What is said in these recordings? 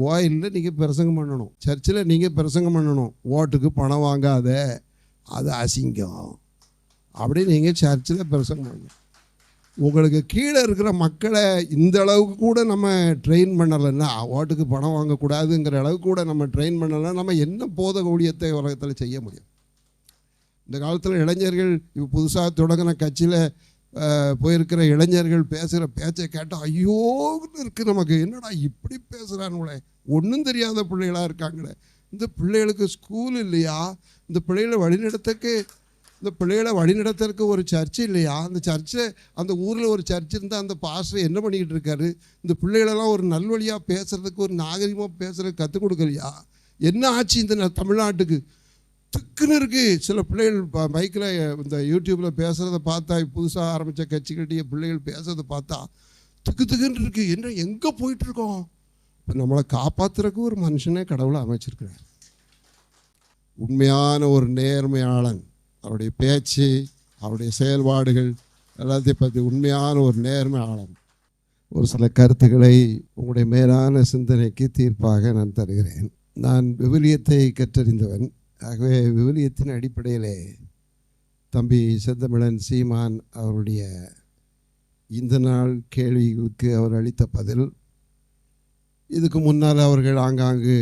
கோயிலில் நீங்கள் பிரசங்கம் பண்ணணும். சர்ச்சில் நீங்கள் பிரசங்கம் பண்ணணும். ஓட்டுக்கு பணம் வாங்காத அது அசிங்கம். அப்படி நீங்கள் சர்ச்சில் பிரசங்கம் பண்ணணும். உங்களுக்கு கீழே இருக்கிற மக்களை இந்த அளவுக்கு கூட நம்ம ட்ரெயின் பண்ணலைன்னா ஓட்டுக்கு பணம் வாங்கக்கூடாதுங்கிற அளவுக்கு கூட நம்ம ட்ரெயின் பண்ணலைன்னா நம்ம என்ன போத ஊழியத்தை உலகத்தில் செய்ய முடியும்? இந்த காலத்தில் இளைஞர்கள் இப்போ புதுசாக தொடங்கின கட்சியில் போயிருக்கிற இளைஞர்கள் பேசுகிற பேச்சை கேட்டால் ஐயோன்னு இருக்குது நமக்கு. என்னடா இப்படி பேசுகிறானுங்களே ஒன்றும் தெரியாத பிள்ளைகளாக இருக்காங்களே. இந்த பிள்ளைகளுக்கு ஸ்கூல் இல்லையா? இந்த பிள்ளைகளை வழிநடத்தக்கு இந்த பிள்ளைகளை வழிநடத்துறதுக்கு ஒரு சர்ச்சு இல்லையா? அந்த சர்ச்சை அந்த ஊரில் ஒரு சர்ச் இருந்தால் அந்த பாஸ்டர் என்ன பண்ணிக்கிட்டு இருக்காரு? இந்த பிள்ளைகளெல்லாம் ஒரு நல்வழியாக பேசுகிறதுக்கு ஒரு நாகரிகமாக பேசுகிறதுக்கு கற்றுக் கொடுக்கலையா? என்ன ஆச்சு இந்த ந- தமிழ்நாட்டுக்கு? திக்குன்னு இருக்குது சில பிள்ளைகள் மைக்கில் இந்த யூடியூப்பில் பேசுகிறத பார்த்தா புதுசாக ஆரம்பித்த கட்சிகளுடைய பிள்ளைகள் பேசுகிறத பார்த்தா திக்கு திக்குன்னு இருக்குது என்ன எங்கே போயிட்டுருக்கோம்? இப்போ நம்மளை காப்பாற்றுறக்கு ஒரு மனுஷனே கடவுளை அமைச்சிருக்கிறார். உண்மையான ஒரு நேர்மையாளன். அவருடைய பேச்சு அவருடைய செயல்பாடுகள் எல்லாத்தையும் பற்றி உண்மையான ஒரு நேர்மையாளன். ஒரு சில கருத்துக்களை உங்களுடைய மேலான சிந்தனைக்கு தீர்ப்பாக நான் தருகிறேன். நான் விவிலியத்தை கற்றறிந்தவன். ஆகவே விவிலியத்தின் அடிப்படையிலே தம்பி செந்தமிழன் சீமான் அவருடைய இந்த நாள் கேள்விகளுக்கு அவர் அளித்த பதில் இதுக்கு முன்னால் அவர்கள் ஆங்காங்கு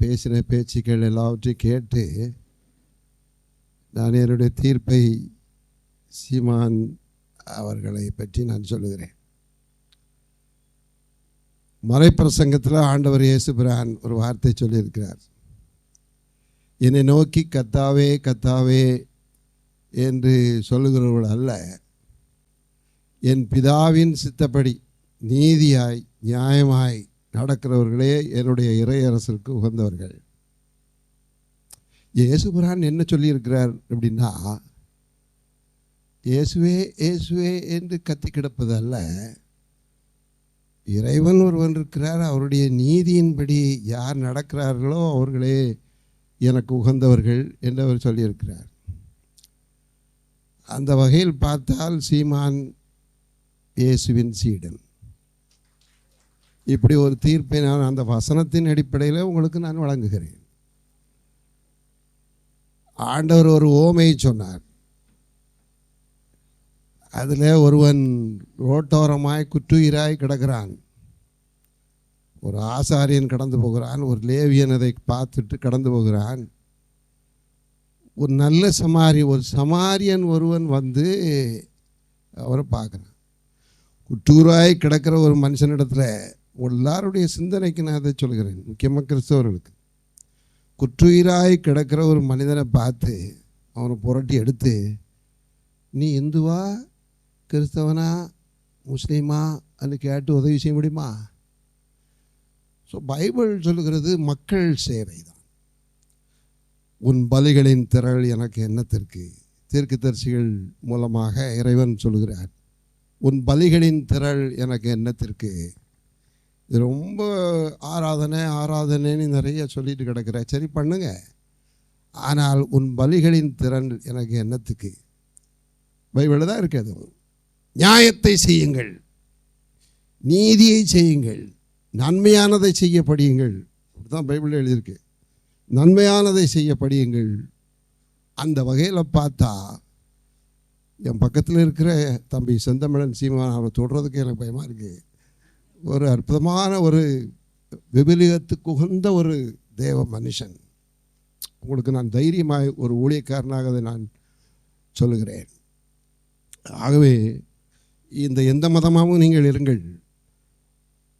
பேசின பேச்சுக்கள் எல்லாவற்றையும் கேட்டு நான் என்னுடைய தீர்ப்பை சீமான் அவர்களை பற்றி நான் சொல்லுகிறேன். மறைப்பிரசங்கத்தில் ஆண்டவர் இயேசுபிரான் ஒரு வார்த்தை சொல்லியிருக்கிறார். என்னை நோக்கி கத்தாவே கத்தாவே என்று சொல்லுகிறவர்கள் அல்ல. என் பிதாவின் சித்தப்படி நீதியாய் நியாயமாய் நடக்கிறவர்களே என்னுடைய இறையரசருக்கு உகந்தவர்கள். இயேசுபுரான் என்ன சொல்லியிருக்கிறார் அப்படின்னா இயேசுவே இயேசுவே என்று கத்தி கிடப்பது அல்ல இறைவன் ஒருவன் இருக்கிறார். அவருடைய நீதியின்படி யார் நடக்கிறார்களோ அவர்களே எனக்கு உகந்தவர்கள் என்று அவர் சொல்லியிருக்கிறார். அந்த வகையில் பார்த்தால் சீமான் இயேசுவின் சீடன். இப்படி ஒரு தீர்ப்பை நான் அந்த வசனத்தின் அடிப்படையில் உங்களுக்கு நான் வழங்குகிறேன். ஆண்டவர் ஒரு ஓமையை சொன்னார். அதில் ஒருவன் ரோட்டோரமாய் குற்றுயிராய் கிடக்கிறான். ஒரு ஆசாரியன் கடந்து போகிறான் ஒரு லேவியன் அதை பார்த்துட்டு கடந்து போகிறான். ஒரு நல்ல சமாரி ஒரு சமாரியன் ஒருவன் வந்து அவரை பார்க்குறான். குற்றூராய் கிடக்கிற ஒரு மனுஷனிடத்தில் எல்லாருடைய சிந்தனைக்கு நான் அதை சொல்கிறேன். முக்கியமாக கிறிஸ்தவர்களுக்கு. குற்றுயிராய் கிடக்கிற ஒரு மனிதனை பார்த்து அவனை புரட்டி எடுத்து நீ இந்துவா கிறிஸ்தவனா முஸ்லீமா? என்று கேட்டு உதவி செய்ய முடியுமா? ஸோ பைபிள் சொல்லுகிறது மக்கள் சேவை தான் உன் பலிகளின் திரள் எனக்கு என்னத்திற்கு? தீர்க்கதரிசிகள் மூலமாக இறைவன் சொல்கிறார் உன் பலிகளின் திரள் எனக்கு என்னத்திற்கு? இது ரொம்ப ஆராதனை ஆராதனைன்னு நிறைய சொல்லிட்டு கிடக்கிற சரி பண்ணுங்க. ஆனால் உன் பலிகளின் திறன் எனக்கு என்னத்துக்கு? பைபிளில் தான் இருக்கு அது நியாயத்தை செய்யுங்கள். நீதியை செய்யுங்கள். நன்மையானதை செய்ய படியுங்கள் தான் பைபிளில் எழுதியிருக்கு. நன்மையானதை செய்ய படியுங்கள் அந்த வகையில் பார்த்தா என் பக்கத்தில் இருக்கிற தம்பி செந்தமிழன் சீமான் அவரை தொடுறதுக்கு எனக்கு பயமாக இருக்குது ஒரு அற்புதமான ஒரு விபிலியத்துக்கு உகந்த ஒரு தேவ மனுஷன். உங்களுக்கு நான் தைரியமாய் ஒரு ஊழியக்காரனாக அதை நான் சொல்லுகிறேன். ஆகவே இந்த எந்த மதமாகவும் நீங்கள் இருங்கள்.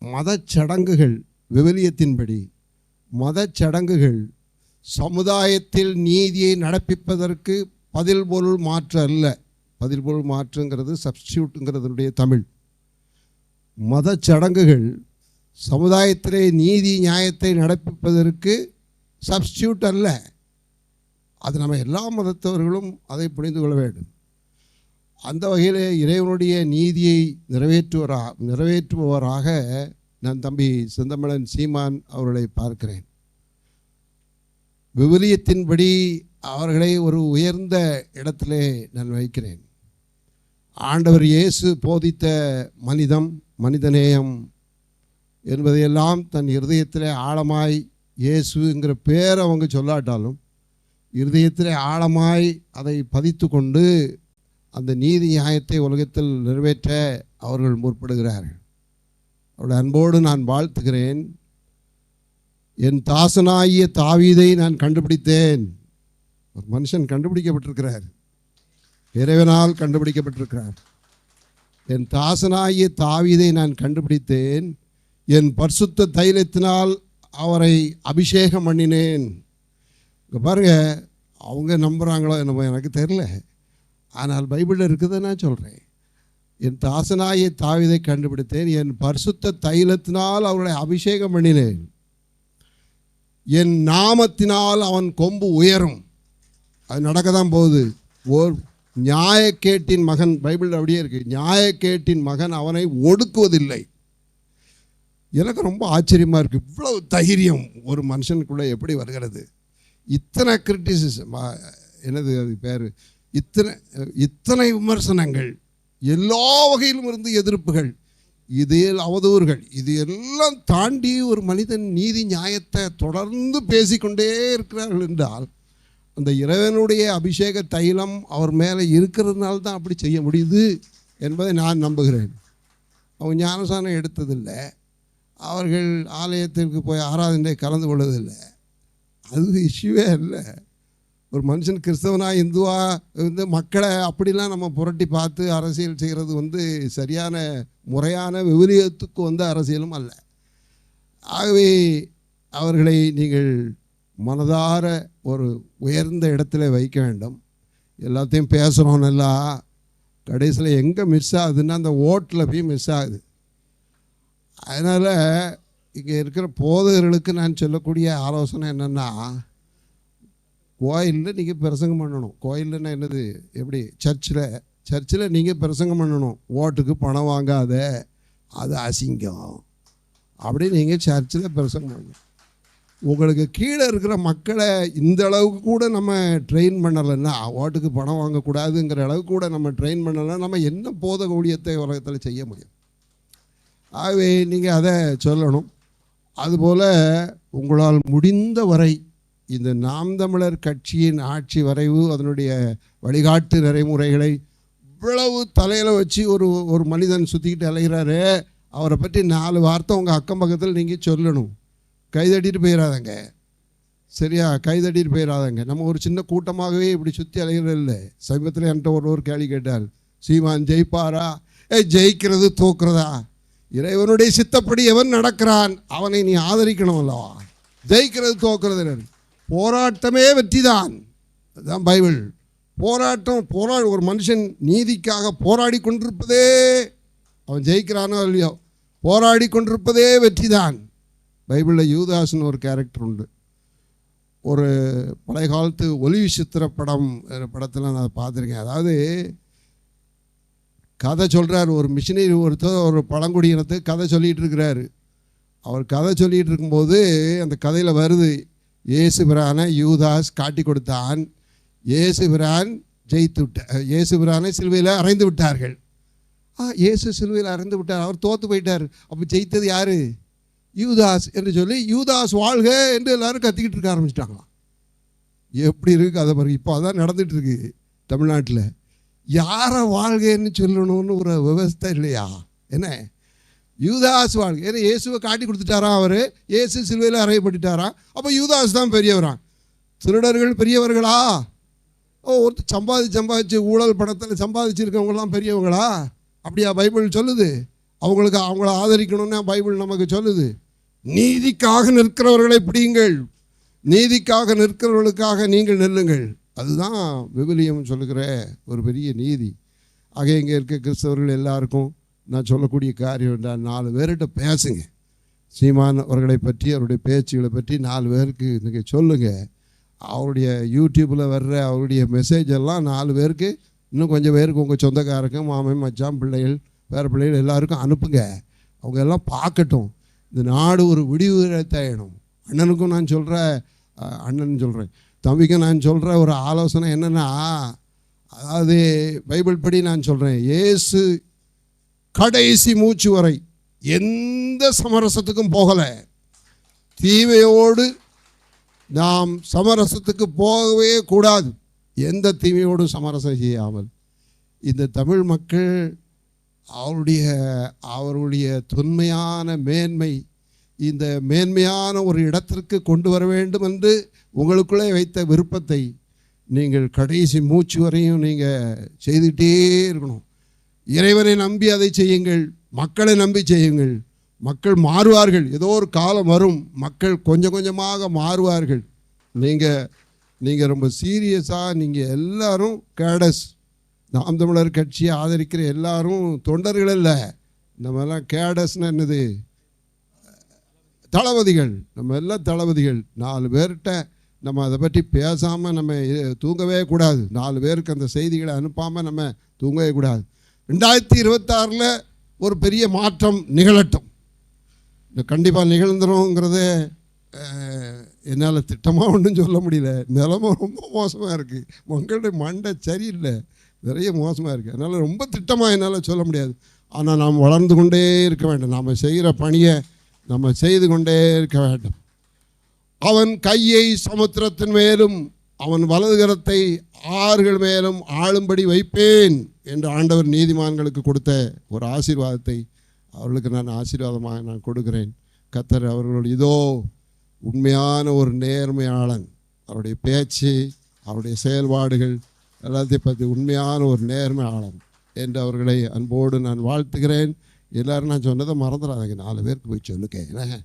மதச்சடங்குகள் விவிலியத்தின்படி மதச்சடங்குகள் சமுதாயத்தில் நீதியை நடப்பிப்பதற்கு பதில் பொருள் மாற்று அல்ல. பதில் பொருள் மாற்றுங்கிறது சப்ஸ்டியூட்டுங்கிறதுடைய தமிழ். மதச்சடங்குகள் சமுதாயத்திலே நீதி நியாயத்தை நடப்பிப்பதற்கு சப்ஸ்டியூட் அல்ல. அது நம்ம எல்லா மதத்தவர்களும் அதை புரிந்து கொள்ள வேண்டும். அந்த வகையில் இறைவனுடைய நீதியை நிறைவேற்றுவரா நிறைவேற்றுபவராக நான் தம்பி செந்தமிழன் சீமான் அவர்களை பார்க்கிறேன். விவிலியத்தின்படி அவர்களை ஒரு உயர்ந்த இடத்திலே நான் வைக்கிறேன். ஆண்டவர் இயேசு போதித்த மனிதம் மனிதநேயம் என்பதையெல்லாம் தன் இருதயத்திலே ஆழமாய் இயேசுங்கிற பேர் அவங்க சொல்லாட்டாலும் இருதயத்திலே ஆழமாய் அதை பதித்து கொண்டு அந்த நீதி நியாயத்தை உலகத்தில் நிறைவேற்ற அவர்கள் முற்படுகிறார்கள். அவருடைய அன்போடு நான் வாழ்த்துகிறேன். என் தாசனாகிய தாவீதை நான் கண்டுபிடித்தேன். ஒரு மனுஷன் கண்டுபிடிக்கப்பட்டிருக்கிறார். இறைவனால் கண்டுபிடிக்கப்பட்டிருக்கிறார். என் தாசனாகிய தாவீதை நான் கண்டுபிடித்தேன். என் பரிசுத்த தைலத்தினால் அவரை அபிஷேகம் பண்ணினேன். இங்கே பாருங்க அவங்க நம்புகிறாங்களோ என்னமோ எனக்கு தெரில ஆனால் பைபிளில் இருக்குதை நான் சொல்கிறேன் என் தாசனாகிய தாவிதை கண்டுபிடித்தேன். என் பரிசுத்த தைலத்தினால் அவர்களை அபிஷேகம் பண்ணினேன். என் நாமத்தினால் அவன் கொம்பு உயரும். அது நடக்க தான் போகுது. ஓர் நியாயக்கேட்டின் மகன் பைபிள் அப்படியே இருக்கு. நியாயக்கேட்டின் மகன் அவனை ஒடுக்குவதில்லை. எனக்கு ரொம்ப ஆச்சரியமாக இருக்குது இவ்வளவு தைரியம் ஒரு மனுஷனுக்குள்ளே எப்படி வருகிறது? இத்தனை கிரிட்டிசிசம் என்னது அது பேர்? இத்தனை இத்தனை விமர்சனங்கள் எல்லா வகையிலும் இருந்து எதிர்ப்புகள் இதே அவதூறுகள் இது எல்லாம் தாண்டி ஒரு மனிதன் நீதி நியாயத்தை தொடர்ந்து பேசிக்கொண்டே இருக்கிறார்கள் என்றால் அந்த இறைவனுடைய அபிஷேக தைலம் அவர் மேலே இருக்கிறதுனால தான் அப்படி செய்ய முடியுது என்பதை நான் நம்புகிறேன். அவங்க ஞானசானம் எடுத்ததில்லை. அவர்கள் ஆலயத்திற்கு போய் ஆராதனை கலந்து கொள்வதில்லை அது இஷ்யூவே இல்லை. ஒரு மனுஷன் கிறிஸ்தவனா இந்துவா வந்து மக்களை அப்படிலாம் நம்ம புரட்டி பார்த்து அரசியல் செய்கிறது வந்து சரியான முறையான விபரீதத்துக்கு வந்த அரசியலும் அல்ல. ஆகவே அவர்களை நீங்கள் மனதார ஒரு உயர்ந்த இடத்துல வைக்க வேண்டும். எல்லாத்தையும் பேசுகிறோம் நல்லா. கடைசியில் எங்கே மிஸ் ஆகுதுன்னா அந்த ஓட்டில் போய் மிஸ் ஆகுது. அதனால் இங்கே இருக்கிற போதகர்களுக்கு நான் சொல்லக்கூடிய ஆலோசனை என்னென்னா கோயிலில் நீங்கள் பிரசங்கம் பண்ணணும். கோயில்னா என்னது? எப்படி? சர்ச்சில் சர்ச்சில் நீங்கள் பிரசங்கம் பண்ணணும். ஓட்டுக்கு பணம் வாங்காத. அது அசிங்கம். அப்படி நீங்கள் சர்ச்சில் பிரசங்கம் பண்ணணும். உங்களுக்கு கீழே இருக்கிற மக்களை இந்த அளவுக்கு கூட நம்ம ட்ரெயின் பண்ணலைன்னா ஓட்டுக்கு பணம் வாங்கக்கூடாதுங்கிற அளவுக்கு கூட நம்ம ட்ரெயின் பண்ணலைன்னா நம்ம என்ன போத ஊழியத்தை உலகத்தில் செய்ய முடியும்? ஆகவே நீங்கள் அதை சொல்லணும். அதுபோல் உங்களால் முடிந்த வரை இந்த நாம் தமிழர் கட்சியின் ஆட்சி வரைவு அதனுடைய வழிகாட்டு நடைமுறைகளை இவ்வளவு தலையில் வச்சு ஒரு ஒரு மனிதன் சுற்றிக்கிட்டு அலைகிறாரு அவரை பற்றி நாலு வார்த்தை உங்கள் அக்கம் பக்கத்தில் நீங்கள் சொல்லணும். கைதட்டிட்டு போயிடாதங்க சரியா? கைதட்டிட்டு போயிடாதங்க நம்ம ஒரு சின்ன கூட்டமாகவே இப்படி சுற்றி அலைகிறது இல்லை. சமீபத்தில் என்கிட்ட ஒரு ஒரு கேள்வி கேட்டார். சீமான் ஜெயிப்பாரா? ஏ ஜெயிக்கிறது தோக்குறதா? இறைவனுடைய சித்தப்படி எவன் நடக்கிறான்? அவனை நீ ஆதரிக்கணும் அல்லவா? ஜெயிக்கிறது தோக்குறது போராட்டமே வெற்றி தான் அதுதான் பைபிள். போராட்டம் போரா ஒரு மனுஷன் நீதிக்காக போராடி கொண்டிருப்பதே அவன் ஜெயிக்கிறானோ இல்லையோ போராடி கொண்டிருப்பதே வெற்றி தான் பைபிளில் யூதாஸ்னு ஒரு கேரக்டர் உண்டு. ஒரு பழைய காலத்து ஒலி சித்திர படம் படத்தில் நான் பார்த்துருக்கேன். அதாவது கதை சொல்கிறார் ஒரு மிஷினரி ஒருத்தர் ஒரு பழங்குடியினத்துக்கு கதை சொல்லிகிட்டு இருக்கிறாரு. அவர் கதை சொல்லிகிட்டு இருக்கும்போது அந்த கதையில் வருது இயேசு பிரானை யூதாஸ் காட்டி கொடுத்தான். இயேசு பிரான் ஜெயித்து விட்ட இயேசு பிரானை சிலுவையில் அறைந்து விட்டார்கள். ஆ இயேசு சிலுவையில் அறைந்து விட்டார். அவர் தோற்று போயிட்டார். அப்போ ஜெயித்தது யார்? யூதாஸ் என்று சொல்லி யூதாஸ் வாழ்க என்று எல்லாரும் கத்திக்கிட்டு இருக்க ஆரம்பிச்சிட்டாங்களாம். எப்படி இருக்குது அதை பாருங்க. இப்போ அதான் நடந்துட்டு இருக்கு தமிழ்நாட்டில். யாரை வாழ்கன்னு சொல்லணும்னு ஒரு விவஸ்தை இல்லையா? என்ன? யூதாஸ் வாழ்க்கை. ஏன்னா இயேசுவை காட்டி கொடுத்துட்டாரா அவர்? இயேசு சிலுவையில் அறையப்பட்டுட்டாராம் அப்போ யூதாஸ் தான் பெரியவரான் திருடர்கள் பெரியவர்களா? ஓ ஒருத்தர் சம்பாதி சம்பாதிச்சு ஊழல் பணத்தில் சம்பாதிச்சிருக்கவங்களாம் பெரியவங்களா? அப்படியா பைபிள் சொல்லுது. அவங்களுக்கு அவங்கள ஆதரிக்கணும்னா பைபிள் நமக்கு சொல்லுது. நீதிக்காக நிற்கிறவர்களை பிடியுங்கள். நீதிக்காக நிற்கிறவர்களுக்காக நீங்கள் நெல்லுங்கள். அதுதான் விவிலியம் சொல்லுகிற ஒரு பெரிய நீதி. ஆக இங்கே இருக்க கிறிஸ்தவர்கள் எல்லாருக்கும் நான் சொல்லக்கூடிய காரியம் என்றால் நாலு பேர்கிட்ட பேசுங்க. சீமான் அவர்களை பற்றி அவருடைய பேச்சுகளை பற்றி நாலு பேருக்கு நீங்கள் சொல்லுங்கள் அவருடைய யூடியூப்பில் வர்ற அவருடைய மெசேஜ் எல்லாம் நாலு பேருக்கு இன்னும் கொஞ்சம் பேருக்கு உங்கள் சொந்தக்காரங்க மாமன் மச்சான் பிள்ளைகள் வேறு பிள்ளைகள் எல்லாருக்கும் அனுப்புங்க. அவங்க எல்லாம் பார்க்கட்டும். இந்த நாடு ஒரு விடிவு அண்ணனுக்கும் நான் சொல்கிற அண்ணன் சொல்கிறேன் தம்பிக்கும் நான் சொல்கிற ஒரு ஆலோசனை என்னென்னா அதாவது பைபிள் படி நான் சொல்கிறேன் ஏசு கடைசி மூச்சு வரை எந்த சமரசத்துக்கும் போகலை. தீமையோடு நாம் சமரசத்துக்கு போகவே கூடாது. எந்த தீமையோடும் சமரசம் செய்யாமல். இந்த தமிழ் மக்கள் அவருடைய அவருடைய தொன்மையான மேன்மை இந்த மேன்மையான ஒரு இடத்திற்கு கொண்டு வர வேண்டும் என்று உங்களுக்குள்ளே வைத்த விருப்பத்தை நீங்கள் கடைசி மூச்சு வரையும் நீங்கள் செய்துகிட்டே இருக்கணும். இறைவனை நம்பி அதை செய்யுங்கள் மக்களை நம்பி செய்யுங்கள். மக்கள் மாறுவார்கள். ஏதோ ஒரு காலம் வரும் மக்கள் கொஞ்சம் கொஞ்சமாக மாறுவார்கள். நீங்கள் நீங்கள் ரொம்ப சீரியஸாக நீங்கள் எல்லாரும் கேடஸ். நாம் தமிழர் கட்சியை ஆதரிக்கிற எல்லாரும் தொண்டர்கள் இல்லை நம்மெல்லாம் கேடஸ்னு என்னது? தளபதிகள். நம்ம எல்லாம் தளபதிகள். நாலு பேர்கிட்ட நம்ம அதை பற்றி பேசாமல் நம்ம தூங்கவே கூடாது. நாலு பேருக்கு அந்த செய்திகளை அனுப்பாமல் நம்ம தூங்கவே கூடாது. ரெண்டாயிரத்தி இருபத்தாறில் ஒரு பெரிய மாற்றம் நிகழட்டும். இது கண்டிப்பாக நிகழ்ந்துருங்கிறத என்னால் திட்டமாக ஒன்றும் சொல்ல முடியல. நிலமை ரொம்ப மோசமாக இருக்குது மக்களுடைய மண்டை சரியில்லை. நிறைய மோசமாக இருக்குது அதனால் ரொம்ப திட்டமாக என்னால் சொல்ல முடியாது. ஆனால் நாம் வளர்ந்து கொண்டே இருக்க வேண்டும். நாம் செய்கிற பணியை நம்ம செய்து கொண்டே இருக்க வேண்டும். அவன் கையை சமுத்திரத்தின் மேலும் அவன் வலதுகரத்தை ஆறுகள் மேலும் ஆளும்படி வைப்பேன். என்று ஆண்டவர் நீதிமான்களுக்கு கொடுத்த ஒரு ஆசீர்வாதத்தை அவர்களுக்கு நான் ஆசீர்வாதமாக நான் கொடுக்கிறேன். கத்தர் அவர்களோடு இதோ உண்மையான ஒரு நேர்மையாளன். அவருடைய பேச்சு அவருடைய செயல்பாடுகள் எல்லாத்தையும் பற்றி உண்மையான ஒரு நேர்மையாளன் என்று அவர்களை அன்போடு நான் வாழ்த்துகிறேன். எல்லாரும் நான் சொன்னதை மறந்துடாதீங்க. நாலு பேருக்கு போய் சொல்லுங்க. என்ன?